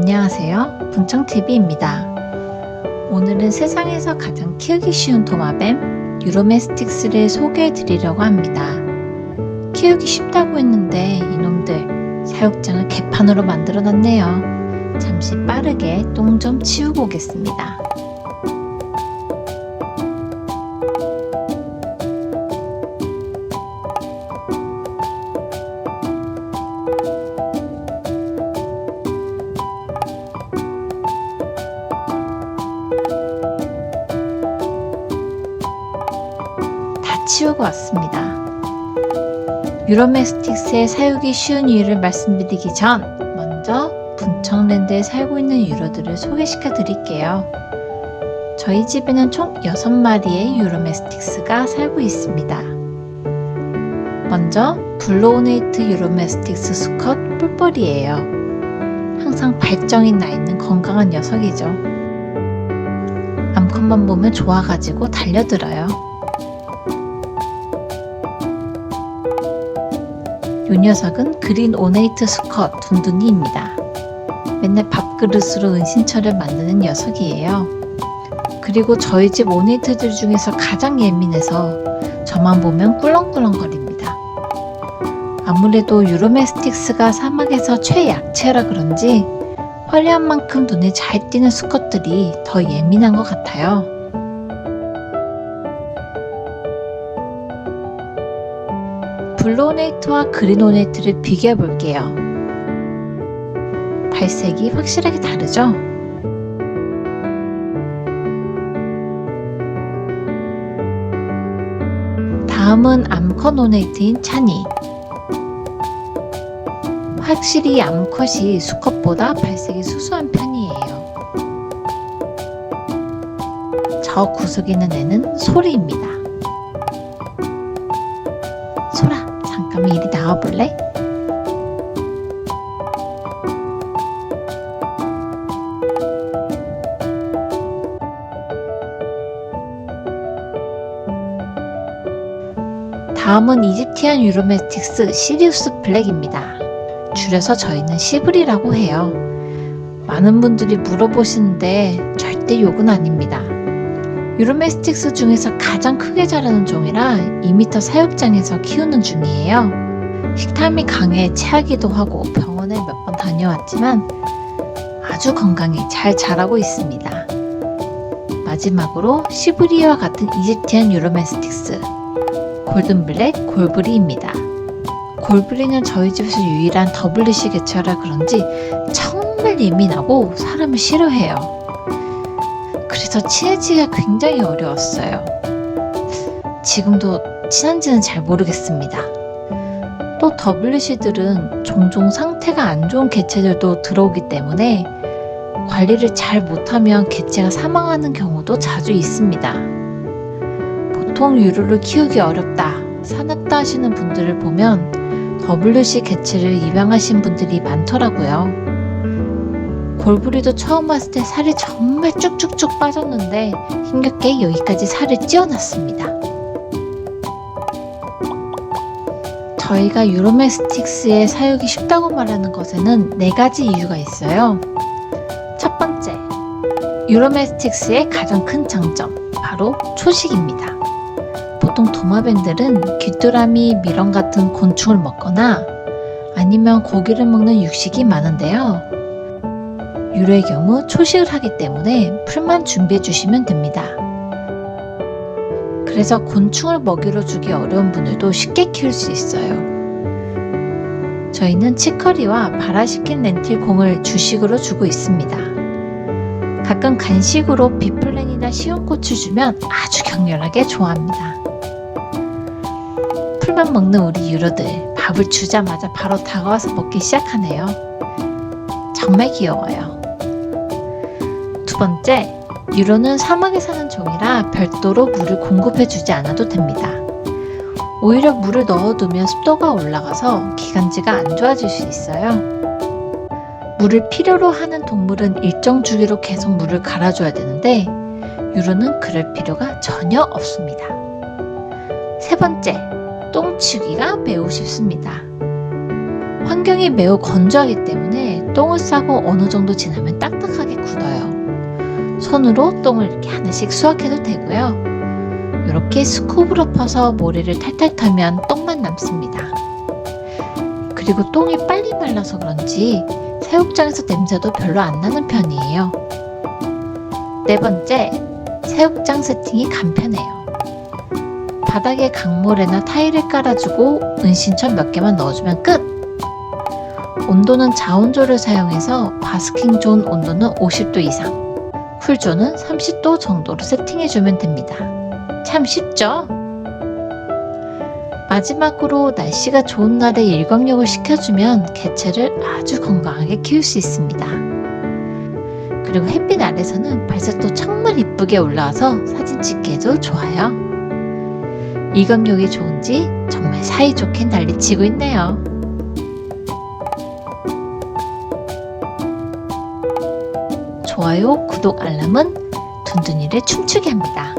안녕하세요. 분청TV입니다. 오늘은 세상에서 가장 키우기 쉬운 도마뱀 유로메스틱스를 소개해 드리려고 합니다. 키우기 쉽다고 했는데 이놈들 사육장을 개판으로 만들어 놨네요. 잠시 빠르게 똥 좀 치우고 오겠습니다. 치우고 왔습니다. 유로메스틱스의 사육이 쉬운 이유를 말씀드리기 전 먼저 분청랜드에 살고 있는 유로들을 소개시켜 드릴게요. 저희 집에는 총 6마리의 유로메스틱스가 살고 있습니다. 먼저 블로우네이트 유로메스틱스 수컷 뿔뿔이에요. 항상 발정이 나 있는 건강한 녀석이죠. 암컷만 보면 좋아가지고 달려들어요. 요 녀석은 그린 오네이트 수컷 둔둔이입니다. 맨날 밥그릇으로 은신처를 만드는 녀석이에요. 그리고 저희 집 오네이트들 중에서 가장 예민해서 저만 보면 꿀렁꿀렁거립니다. 아무래도 유로메스틱스가 사막에서 최약체라 그런지 화려한 만큼 눈에 잘 띄는 수컷들이 더 예민한 것 같아요. 블루오네이트와 그린오네이트를 비교해 볼게요. 발색이 확실하게 다르죠? 다음은 암컷 오네이트인 차니. 확실히 암컷이 수컷보다 발색이 수수한 편이에요. 저 구석에 있는 애는 소리입니다. 나와볼래? 다음은 이집티안 유로메틱스 시리우스 블랙입니다. 줄여서 저희는 시브리라고 해요. 많은 분들이 물어보시는데 절대 욕은 아닙니다. 유로메스틱스 중에서 가장 크게 자라는 종이라 2m 사육장에서 키우는 중이에요. 식탐이 강해 체하기도 하고 병원에 몇번 다녀왔지만 아주 건강히 잘 자라고 있습니다. 마지막으로 시브리와 같은 이집티안 유로메스틱스 골든블랙 골브리입니다. 골브리는 저희 집에서 유일한 더블리시 개체라 그런지 정말 예민하고 사람을 싫어해요. 그래서 친해지기가 굉장히 어려웠어요. 지금도 친한지는 잘 모르겠습니다. 또 WC들은 종종 상태가 안 좋은 개체들도 들어오기 때문에 관리를 잘 못하면 개체가 사망하는 경우도 자주 있습니다. 보통 유루를 키우기 어렵다, 사납다 하시는 분들을 보면 WC 개체를 입양하신 분들이 많더라고요. 골부리도 처음 왔을 때 살이 정말 쭉쭉쭉 빠졌는데 힘겹게 여기까지 살을 찌워놨습니다. 저희가 유로메스틱스의 사육이 쉽다고 말하는 것에는 네 가지 이유가 있어요. 첫 번째, 유로메스틱스의 가장 큰 장점, 바로 초식입니다. 보통 도마뱀들은 귀뚜라미, 미렁 같은 곤충을 먹거나 아니면 고기를 먹는 육식이 많은데요. 유로의 경우 초식을 하기 때문에 풀만 준비해 주시면 됩니다. 그래서 곤충을 먹이로 주기 어려운 분들도 쉽게 키울 수 있어요. 저희는 치커리와 발화시킨 렌틸 공을 주식으로 주고 있습니다. 가끔 간식으로 비플랜이나 시온 꽃을 주면 아주 격렬하게 좋아합니다. 풀만 먹는 우리 유로들 밥을 주자마자 바로 다가와서 먹기 시작하네요. 정말 귀여워요. 두 번째, 유로는 사막에 사는 종이라 별도로 물을 공급해 주지 않아도 됩니다. 오히려 물을 넣어두면 습도가 올라가서 기관지가 안 좋아질 수 있어요. 물을 필요로 하는 동물은 일정 주기로 계속 물을 갈아줘야 되는데 유로는 그럴 필요가 전혀 없습니다. 세 번째, 똥치우기가 매우 쉽습니다. 환경이 매우 건조하기 때문에 똥을 싸고 어느 정도 지나면 딱딱하게 굳어요. 손으로 똥을 이렇게 하나씩 수확해도 되고요. 이렇게 스쿱으로 퍼서 모래를 탈탈 털면 똥만 남습니다. 그리고 똥이 빨리 말라서 그런지 새우장에서 냄새도 별로 안 나는 편이에요. 네 번째, 새우장 세팅이 간편해요. 바닥에 강모래나 타일을 깔아주고 은신처 몇 개만 넣어주면 끝! 온도는 자온조를 사용해서 바스킹 존 온도는 50도 이상, 쿨존은 30도 정도로 세팅해주면 됩니다. 참 쉽죠? 마지막으로 날씨가 좋은 날에 일광욕을 시켜주면 개체를 아주 건강하게 키울 수 있습니다. 그리고 햇빛 아래서는 발색도 정말 이쁘게 올라와서 사진 찍기에도 좋아요. 일광욕이 좋은지 정말 사이좋게 난리치고 있네요. 좋아요, 구독, 알람은 둔둔이를 춤추게 합니다.